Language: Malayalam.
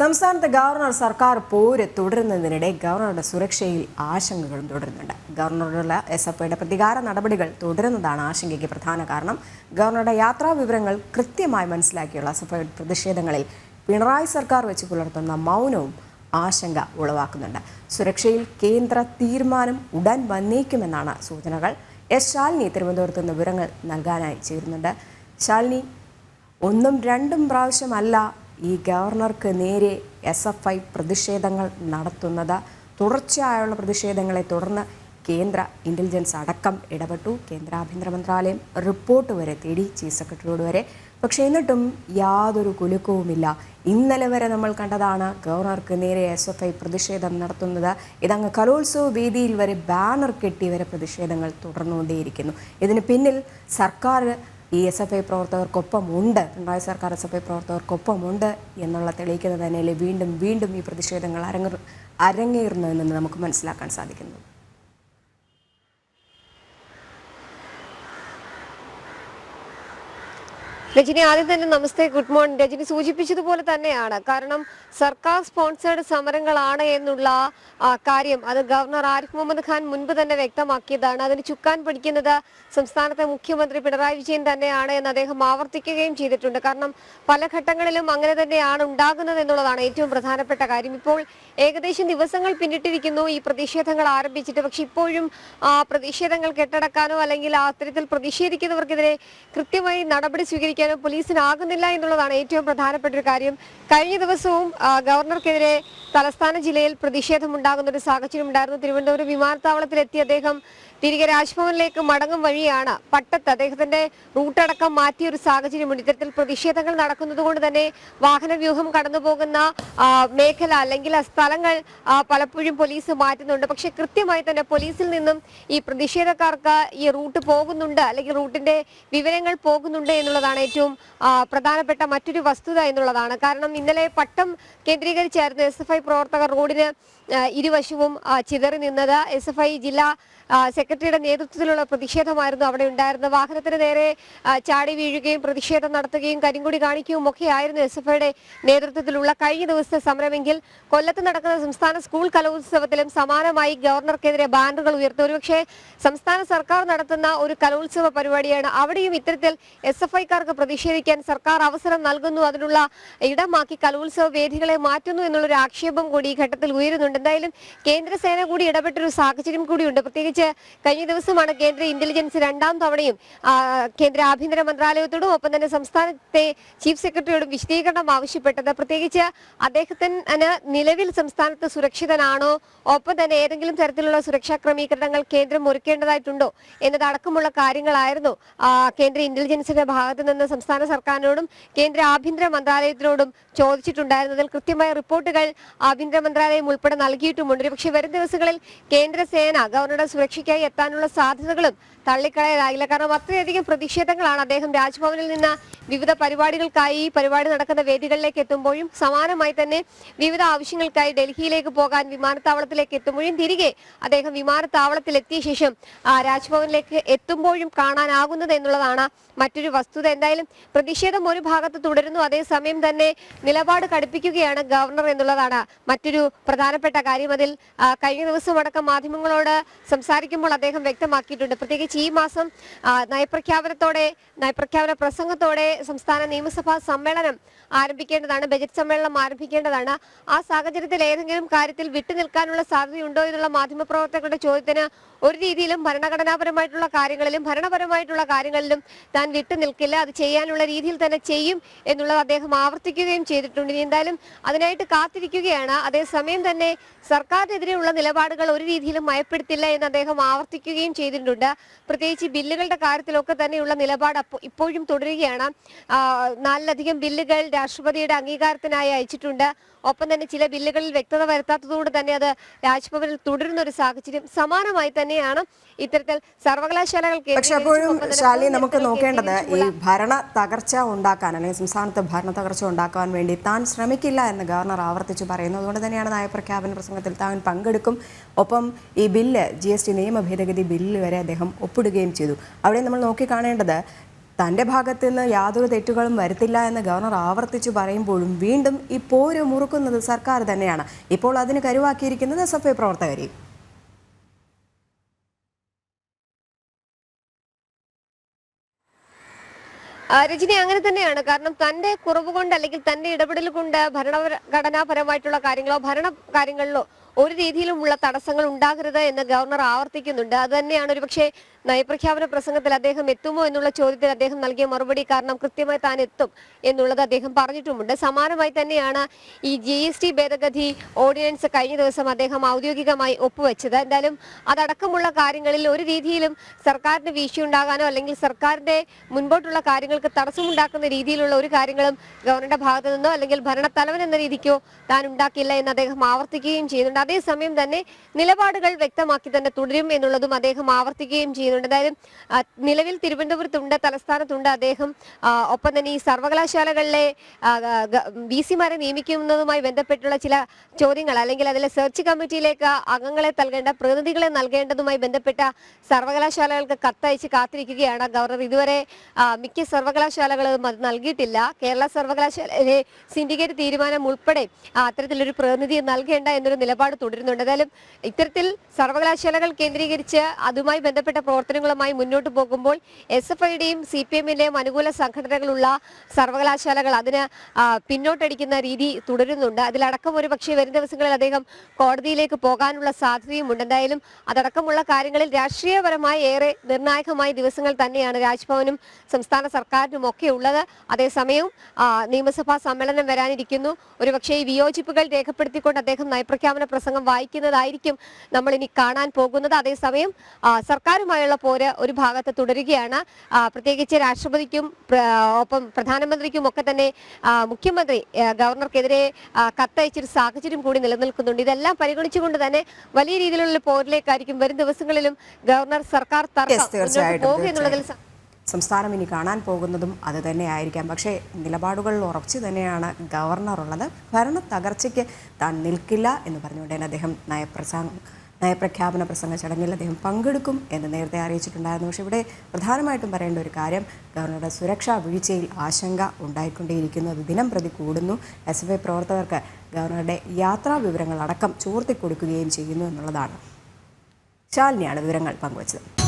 സംസ്ഥാനത്ത് ഗവർണർ സർക്കാർ പോര് തുടരുന്നതിനിടെ ഗവർണറുടെ സുരക്ഷയിൽ ആശങ്കകളും തുടരുന്നുണ്ട്. ഗവർണറുടെ എസ് എഫ് ഐയുടെ പ്രതികാര നടപടികൾ തുടരുന്നതാണ് ആശങ്കയ്ക്ക് പ്രധാന കാരണം. ഗവർണറുടെ യാത്രാ വിവരങ്ങൾ കൃത്യമായി മനസ്സിലാക്കിയുള്ള എസ് എഫ് ഐയുടെ പ്രതിഷേധങ്ങളിൽ പിണറായി സർക്കാർ വെച്ച് പുലർത്തുന്ന മൗനവും ആശങ്ക ഉളവാക്കുന്നുണ്ട്. സുരക്ഷയിൽ കേന്ദ്ര തീരുമാനം ഉടൻ വന്നേക്കുമെന്നാണ് സൂചനകൾ. എസ് ശാലിനി തിരുവനന്തപുരത്ത് നിന്ന് വിവരങ്ങൾ നൽകാനായി ചേരുന്നുണ്ട്. ശാലിനി ഒന്നും രണ്ടും പ്രാവശ്യമല്ല ഈ ഗവർണർക്ക് നേരെ എസ് എഫ് ഐ പ്രതിഷേധങ്ങൾ നടത്തുന്നത്. തുടർച്ചയായുള്ള പ്രതിഷേധങ്ങളെ തുടർന്ന് കേന്ദ്ര ഇന്റലിജൻസ് അടക്കം ഇടപെട്ടു. കേന്ദ്ര ആഭ്യന്തര മന്ത്രാലയം റിപ്പോർട്ട് വരെ തേടി ചീഫ് സെക്രട്ടറിയോട് വരെ. പക്ഷേ എന്നിട്ടും യാതൊരു കുലുക്കവുമില്ല. ഇന്നലെ വരെ നമ്മൾ കണ്ടതാണ് ഗവർണർക്ക് നേരെ എസ് എഫ് ഐ പ്രതിഷേധം നടത്തുന്നത്. ഇതങ്ങ് കലോത്സവ വേദിയിൽ വരെ ബാനർ കെട്ടി വരെ പ്രതിഷേധങ്ങൾ തുടർന്നുകൊണ്ടേയിരിക്കുന്നു. ഇതിന് പിന്നിൽ സർക്കാർ ഈ എസ് എഫ് ഐ പ്രവർത്തകർക്കൊപ്പം ഉണ്ട് പിണറായി സർക്കാർ എസ് എഫ് ഐ പ്രവർത്തകർക്കൊപ്പമുണ്ട് എന്നുള്ള തെളിയിക്കുന്നത് തന്നെയല്ലേ വീണ്ടും വീണ്ടും ഈ പ്രതിഷേധങ്ങൾ അരങ്ങ അരങ്ങേറുന്നു എന്ന് നമുക്ക് മനസ്സിലാക്കാൻ സാധിക്കുന്നത്. രജനി ആദ്യം തന്നെ നമസ്തേ ഗുഡ് മോർണിംഗ്. രജനി സൂചിപ്പിച്ചതുപോലെ തന്നെയാണ്. കാരണം സർക്കാർ സ്പോൺസേഡ് സമരങ്ങളാണ് എന്നുള്ള കാര്യം അത് ഗവർണർ ആരിഫ് മുഹമ്മദ് ഖാൻ മുൻപ് തന്നെ വ്യക്തമാക്കിയതാണ്. അതിന് ചുക്കാൻ പിടിക്കുന്നത് സംസ്ഥാനത്തെ മുഖ്യമന്ത്രി പിണറായി വിജയൻ തന്നെയാണ് എന്ന് അദ്ദേഹം ആവർത്തിക്കുകയും ചെയ്തിട്ടുണ്ട്. കാരണം പല ഘട്ടങ്ങളിലും അങ്ങനെ തന്നെയാണ് ഉണ്ടാകുന്നത് എന്നുള്ളതാണ് ഏറ്റവും പ്രധാനപ്പെട്ട കാര്യം. ഇപ്പോൾ ഏകദേശം ദിവസങ്ങൾ പിന്നിട്ടിരിക്കുന്നു. ഈ പ്രതിഷേധങ്ങൾ ആരംഭിച്ചിട്ട് പക്ഷെ ഇപ്പോഴും പ്രതിഷേധങ്ങൾ കെട്ടടക്കാനോ അല്ലെങ്കിൽ അത്തരത്തിൽ പ്രതിഷേധിക്കുന്നവർക്കെതിരെ കൃത്യമായി നടപടി സ്വീകരിക്കാനോ പോലീസിനാകുന്നില്ല എന്നുള്ളതാണ് ഏറ്റവും പ്രധാനപ്പെട്ട ഒരു കാര്യം. കഴിഞ്ഞ ദിവസവും ഗവർണർക്കെതിരെ തലസ്ഥാന ജില്ലയിൽ പ്രതിഷേധമുണ്ടാകുന്ന ഒരു സാഹചര്യം ഉണ്ടായിരുന്നു തിരുവനന്തപുരം വിമാനത്താവളത്തിലെത്തി അദ്ദേഹം തിരികെ രാജ്ഭവനിലേക്ക് മടങ്ങും വഴിയാണ് പട്ടത്ത് അദ്ദേഹത്തിന്റെ റൂട്ടടക്കം മാറ്റിയ ഒരു സാഹചര്യമുണ്ട് ഇത്തരത്തിൽ പ്രതിഷേധങ്ങൾ നടക്കുന്നത് കൊണ്ട് തന്നെ വാഹന വ്യൂഹം കടന്നുപോകുന്ന മേഖല അല്ലെങ്കിൽ സ്ഥലങ്ങൾ പലപ്പോഴും പോലീസ് മാറ്റുന്നുണ്ട്. പക്ഷെ കൃത്യമായി തന്നെ പോലീസിൽ നിന്നും ഈ പ്രതിഷേധക്കാർക്ക് ഈ റൂട്ട് പോകുന്നുണ്ട് അല്ലെങ്കിൽ റൂട്ടിന്റെ വിവരങ്ങൾ പോകുന്നുണ്ട് എന്നുള്ളതാണ് ഏറ്റവും പ്രധാനപ്പെട്ട മറ്റൊരു വസ്തുത എന്നുള്ളതാണ്. കാരണം ഇന്നലെ പട്ടം കേന്ദ്രീകരിച്ചായിരുന്നു എസ് പ്രവർത്തകർ റോഡിന് ഇരുവശവും ചിതറി നിന്നത്. എസ് ജില്ലാ ആ, സെക്രട്ടറിയുടെ നേതൃത്വത്തിലുള്ള പ്രതിഷേധമായിരുന്നു അവിടെ ഉണ്ടായിരുന്ന വാഹനത്തിന് നേരെ ചാടി വീഴുകയും പ്രതിഷേധം നടത്തുകയും കരിങ്കുടി കാണിക്കുകയും ഒക്കെ ആയിരുന്നു എസ് നേതൃത്വത്തിലുള്ള കഴിഞ്ഞ ദിവസത്തെ സമരമെങ്കിൽ കൊല്ലത്ത് നടക്കുന്ന സംസ്ഥാന സ്കൂൾ കലോത്സവത്തിലും സമാനമായി ഗവർണർക്കെതിരെ ബാനറുകൾ ഉയർത്തി. ഒരുപക്ഷെ സംസ്ഥാന സർക്കാർ നടത്തുന്ന ഒരു കലോത്സവ പരിപാടിയാണ് അവിടെയും ഇത്തരത്തിൽ എസ് എഫ് ഐക്കാർക്ക് പ്രതിഷേധിക്കാൻ സർക്കാർ അവസരം നൽകുന്നു. അതിനുള്ള ഇടമാക്കി കലോത്സവ വേദികളെ മാറ്റുന്നു എന്നുള്ളൊരു ആക്ഷേപം കൂടി ഈ ഘട്ടത്തിൽ ഉയരുന്നുണ്ട്. എന്തായാലും കേന്ദ്രസേന കൂടി ഇടപെട്ടൊരു സാഹചര്യം കൂടിയുണ്ട്. പ്രത്യേകിച്ച് കഴിഞ്ഞ ദിവസമാണ് കേന്ദ്ര ഇന്റലിജൻസ് രണ്ടാം തവണയും കേന്ദ്ര ആഭ്യന്തര മന്ത്രാലയത്തോടും ഒപ്പം തന്നെ സംസ്ഥാനത്തെ ചീഫ് സെക്രട്ടറിയോടും വിശദീകരണം ആവശ്യപ്പെട്ടത്. പ്രത്യേകിച്ച് അദ്ദേഹത്തിന് നിലവിൽ സംസ്ഥാനത്ത് സുരക്ഷിതനാണോ? ഒപ്പം തന്നെ ഏതെങ്കിലും തരത്തിലുള്ള സുരക്ഷാ ക്രമീകരണങ്ങൾ കേന്ദ്രം ഒരുക്കേണ്ടതായിട്ടുണ്ടോ? എന്നതടക്കമുള്ള കാര്യങ്ങളായിരുന്നു കേന്ദ്ര ഇന്റലിജൻസിന്റെ ഭാഗത്ത് നിന്ന് സംസ്ഥാന സർക്കാരിനോടും കേന്ദ്ര ആഭ്യന്തര മന്ത്രാലയത്തിനോടും ചോദിച്ചിട്ടുണ്ടായിരുന്നതിൽ കൃത്യമായ റിപ്പോർട്ടുകൾ ആഭ്യന്തര മന്ത്രാലയം ഉൾപ്പെടെ നൽകിയിട്ടുമുണ്ട്. പക്ഷേ വരും ദിവസങ്ങളിൽ കേന്ദ്ര സേന ഗവർണറുടെ സുരക്ഷയ്ക്കായി എത്താനുള്ള സാധ്യതകളും തള്ളിക്കളയാനാകില്ല കാരണം അത്രയധികം പ്രതിഷേധങ്ങളാണ് അദ്ദേഹം രാജ്ഭവനിൽ നിന്ന് വിവിധ പരിപാടികൾക്കായി പരിപാടി നടക്കുന്ന വേദികളിലേക്ക് എത്തുമ്പോഴും സമാനമായി തന്നെ വിവിധ ആവശ്യങ്ങൾക്കായി ഡൽഹിയിലേക്ക് പോകാൻ വിമാനത്താവളത്തിലേക്ക് എത്തുമ്പോഴും തിരികെ അദ്ദേഹം വിമാനത്താവളത്തിൽ എത്തിയ ശേഷം രാജ്ഭവനിലേക്ക് എത്തുമ്പോഴും കാണാനാകുന്നത് എന്നുള്ളതാണ് മറ്റൊരു വസ്തുത. എന്തായാലും പ്രതിഷേധം ഒരു ഭാഗത്ത് തുടരുന്നു. അതേസമയം തന്നെ നിലപാട് കടുപ്പിക്കുകയാണ് ഗവർണർ എന്നുള്ളതാണ് മറ്റൊരു പ്രധാനപ്പെട്ട കാര്യം. അതിൽ കഴിഞ്ഞ ദിവസം അടക്കം മാധ്യമങ്ങളോട് സംസാരിക്കുമ്പോൾ അദ്ദേഹം വ്യക്തമാക്കിയിട്ടുണ്ട്. പ്രത്യേകിച്ച് ഈ മാസം നയപ്രഖ്യാപനത്തോടെ നയപ്രഖ്യാപന പ്രസംഗത്തോടെ സംസ്ഥാന നിയമസഭാ സമ്മേളനം ആരംഭിക്കേണ്ടതാണ് ബജറ്റ് സമ്മേളനം ആരംഭിക്കേണ്ടതാണ്. ആ സാഹചര്യത്തിൽ ഏതെങ്കിലും കാര്യത്തിൽ വിട്ടുനിൽക്കാനുള്ള സാധ്യതയുണ്ടോ എന്നുള്ള മാധ്യമപ്രവർത്തകരുടെ ചോദ്യത്തിന് ഒരു രീതിയിലും ഭരണഘടനാപരമായിട്ടുള്ള കാര്യങ്ങളിലും ഭരണപരമായിട്ടുള്ള കാര്യങ്ങളിലും താൻ വിട്ടുനിൽക്കില്ല അത് ചെയ്യാനുള്ള രീതിയിൽ തന്നെ ചെയ്യും എന്നുള്ളത് അദ്ദേഹം ആവർത്തിക്കുകയും ചെയ്തിട്ടുണ്ട്. ഇനി എന്തായാലും അതിനായിട്ട് കാത്തിരിക്കുകയാണ്. അതേസമയം തന്നെ സർക്കാരിനെതിരെയുള്ള നിലപാടുകൾ ഒരു രീതിയിലും മയപ്പെടുത്തില്ല എന്ന് അദ്ദേഹം ആവർത്തിക്കുകയും ചെയ്തിട്ടുണ്ട്. പ്രത്യേകിച്ച് ബില്ലുകളുടെ കാര്യത്തിലൊക്കെ തന്നെയുള്ള നിലപാട് ഇപ്പോഴും തുടരുകയാണ്. നാലിലധികം ബില്ലുകൾ രാഷ്ട്രപതിയുടെ അംഗീകാരത്തിനായി അയച്ചിട്ടുണ്ട്. ഒപ്പം തന്നെ ചില ബില്ലുകളിൽ വ്യക്തത വരുത്താത്തതുകൊണ്ട് തന്നെ അത് രാജ്ഭവനിൽ തുടരുന്ന ഒരു സാഹചര്യം സമാനമായി തന്നെയാണ് ഇത്തരത്തിൽ സർവകലാശാലകൾ പക്ഷെ അപ്പോഴും ശാലി നമുക്ക് നോക്കേണ്ടത് ഈ ഭരണ തകർച്ച ഉണ്ടാക്കാൻ അല്ലെങ്കിൽ സംസ്ഥാനത്ത് ഭരണ തകർച്ച ഉണ്ടാക്കാൻ വേണ്ടി താൻ ശ്രമിക്കില്ല എന്ന് ഗവർണർ ആവർത്തിച്ച് പറയുന്നു. അതുകൊണ്ട് തന്നെയാണ് നയപ്രഖ്യാപന പ്രസംഗത്തിൽ താൻ പങ്കെടുക്കും. ഒപ്പം ഈ ബില്ല് ജി എസ് ടി നിയമ ഭേദഗതി ബില്ല് വരെ അദ്ദേഹം ഒപ്പിടുകയും ചെയ്തു. അവിടെ നമ്മൾ നോക്കിക്കാണേണ്ടത് തന്റെ ഭാഗത്ത് നിന്ന് യാതൊരു തെറ്റുകളും വരുത്തില്ല എന്ന് ഗവർണർ ആവർത്തിച്ചു പറയുമ്പോഴും വീണ്ടും ഈ പോര് മുറുക്കുന്നത് സർക്കാർ തന്നെയാണ്. ഇപ്പോൾ അതിന് കരുവാക്കിയിരിക്കുന്നത് എസ് എഫ് ഐ പ്രവർത്തകരെയും. രജനി അങ്ങനെ തന്നെയാണ്. കാരണം തന്റെ കുറവ് കൊണ്ട് അല്ലെങ്കിൽ തന്റെ ഇടപെടൽ കൊണ്ട് ഭരണഘടനാപരമായിട്ടുള്ള കാര്യങ്ങളോ ഭരണ കാര്യങ്ങളിലോ ഒരു രീതിയിലുമുള്ള തടസ്സങ്ങൾ ഉണ്ടാകരുത് എന്ന് ഗവർണർ ആവർത്തിക്കുന്നുണ്ട്. അത് തന്നെയാണ് ഒരു പക്ഷേ നയപ്രഖ്യാപന പ്രസംഗത്തിൽ അദ്ദേഹം എത്തുമോ എന്നുള്ള ചോദ്യത്തിൽ അദ്ദേഹം നൽകിയ മറുപടി കാരണം കൃത്യമായി താൻ എത്തും എന്നുള്ളത് അദ്ദേഹം പറഞ്ഞിട്ടുമുണ്ട്. സമാനമായി തന്നെയാണ് ഈ ജി എസ് ടി ഭേദഗതി ഓർഡിനൻസ് കഴിഞ്ഞ ദിവസം അദ്ദേഹം ഔദ്യോഗികമായി ഒപ്പുവെച്ചത്. എന്തായാലും അതടക്കമുള്ള കാര്യങ്ങളിൽ ഒരു രീതിയിലും സർക്കാരിന് വീഴ്ചയുണ്ടാകാനോ അല്ലെങ്കിൽ സർക്കാരിന്റെ മുൻപോട്ടുള്ള കാര്യങ്ങൾക്ക് തടസ്സമുണ്ടാക്കുന്ന രീതിയിലുള്ള ഒരു കാര്യങ്ങളും ഗവർണറുടെ ഭാഗത്തു നിന്നോ അല്ലെങ്കിൽ ഭരണത്തലവൻ എന്ന രീതിക്കോ താൻ ഉണ്ടാക്കില്ല എന്ന് അദ്ദേഹം ആവർത്തിക്കുകയും ചെയ്യുന്നുണ്ട്. അതേസമയം തന്നെ നിലപാടുകൾ വ്യക്തമാക്കി തന്നെ തുടരും എന്നുള്ളതും അദ്ദേഹം ആവർത്തിക്കുകയും ചെയ്യുന്നുണ്ട്. ആ, നിലവിൽ തിരുവനന്തപുരത്തുണ്ട് തലസ്ഥാനത്തുണ്ട് അദ്ദേഹം ഒപ്പം തന്നെ ഈ സർവകലാശാലകളിലെ വി സിമാരെ നിയമിക്കുന്നതുമായി ബന്ധപ്പെട്ടുള്ള ചില ചോദ്യങ്ങൾ അല്ലെങ്കിൽ അതിലെ സെർച്ച് കമ്മിറ്റിയിലേക്ക് അംഗങ്ങളെ നൽകേണ്ട പ്രതിനിധികളെ നൽകേണ്ടതുമായി ബന്ധപ്പെട്ട സർവകലാശാലകൾക്ക് കത്തയച്ച് കാത്തിരിക്കുകയാണ് ഗവർണർ. ഇതുവരെ മിക്ക സർവകലാശാലകളും അത് നൽകിയിട്ടില്ല. കേരള സർവകലാശാലയിലെ സിൻഡിക്കേറ്റ് തീരുമാനം ഉൾപ്പെടെ അത്തരത്തിലൊരു പ്രതിനിധിയെ നൽകേണ്ട എന്നൊരു നിലപാട് തുടരുന്നുണ്ട്. എന്തായാലും ഇത്തരത്തിൽ സർവകലാശാലകൾ കേന്ദ്രീകരിച്ച് അതുമായി ബന്ധപ്പെട്ട പ്രവർത്തനങ്ങളുമായി മുന്നോട്ട് പോകുമ്പോൾ എസ് എഫ് ഐയുടെയും സി പി എമ്മിന്റെയും അനുകൂല സംഘടനകളുള്ള സർവകലാശാലകൾ അതിന് പിന്നോട്ടടിക്കുന്ന രീതി തുടരുന്നുണ്ട്. അതിലടക്കം ഒരു പക്ഷേ വരും ദിവസങ്ങളിൽ അദ്ദേഹം കോടതിയിലേക്ക് പോകാനുള്ള സാധ്യതയും ഉണ്ട് എന്തായാലും അതടക്കമുള്ള കാര്യങ്ങളിൽ രാഷ്ട്രീയപരമായി ഏറെ നിർണായകമായ ദിവസങ്ങൾ തന്നെയാണ് രാജ്ഭവനും സംസ്ഥാന സർക്കാരിനും ഒക്കെ ഉള്ളത്. അതേസമയം നിയമസഭാ സമ്മേളനം വരാനിരിക്കുന്നു. ഒരുപക്ഷെ ഈ വിയോജിപ്പുകൾ രേഖപ്പെടുത്തിക്കൊണ്ട് അദ്ദേഹം നയപ്രഖ്യാപന പ്രസംഗം വായിക്കുന്നതായിരിക്കും നമ്മൾ ഇനി കാണാൻ പോകുന്നത്. അതേസമയം സർക്കാരുമായുള്ള പോര് ഒരു ഭാഗത്ത് തുടരുകയാണ്. പ്രത്യേകിച്ച് രാഷ്ട്രപതിക്കും ഒപ്പം പ്രധാനമന്ത്രിക്കും ഒക്കെ തന്നെ മുഖ്യമന്ത്രി ഗവർണർക്കെതിരെ കത്തയച്ചൊരു സാഹചര്യം കൂടി നിലനിൽക്കുന്നുണ്ട്. ഇതെല്ലാം പരിഗണിച്ചുകൊണ്ട് തന്നെ വലിയ രീതിയിലുള്ള പോരിലേക്കായിരിക്കും വരും ദിവസങ്ങളിലും ഗവർണർ സർക്കാർ തർക്കം പോകുക എന്നുള്ളതിൽ സംസ്ഥാനം ഇനി കാണാൻ പോകുന്നതും അത് തന്നെയായിരിക്കാം പക്ഷേ നിലപാടുകളിൽ ഉറച്ചു തന്നെയാണ് ഗവർണർ ഉള്ളത്. ഭരണ തകർച്ചയ്ക്ക് താൻ നിൽക്കില്ല എന്ന് പറഞ്ഞുകൊണ്ട് തന്നെ അദ്ദേഹം നയപ്രസംഗ നയപ്രഖ്യാപന പ്രസംഗ ചടങ്ങിൽ അദ്ദേഹം പങ്കെടുക്കും എന്ന് നേരത്തെ അറിയിച്ചിട്ടുണ്ടായിരുന്നു. പക്ഷേ ഇവിടെ പ്രധാനമായിട്ടും പറയേണ്ട ഒരു കാര്യം ഗവർണറുടെ സുരക്ഷാ വീഴ്ചയിൽ ആശങ്ക ഉണ്ടായിക്കൊണ്ടേയിരിക്കുന്നു. അത് ദിനം പ്രതി കൂടുന്നു. എസ് എഫ് ഐ പ്രവർത്തകർക്ക് ഗവർണറുടെ യാത്രാ വിവരങ്ങൾ അടക്കം ചോർത്തിക്കൊടുക്കുകയും ചെയ്യുന്നു എന്നുള്ളതാണ്. ശാലിനിയാണ് വിവരങ്ങൾ പങ്കുവച്ചത്.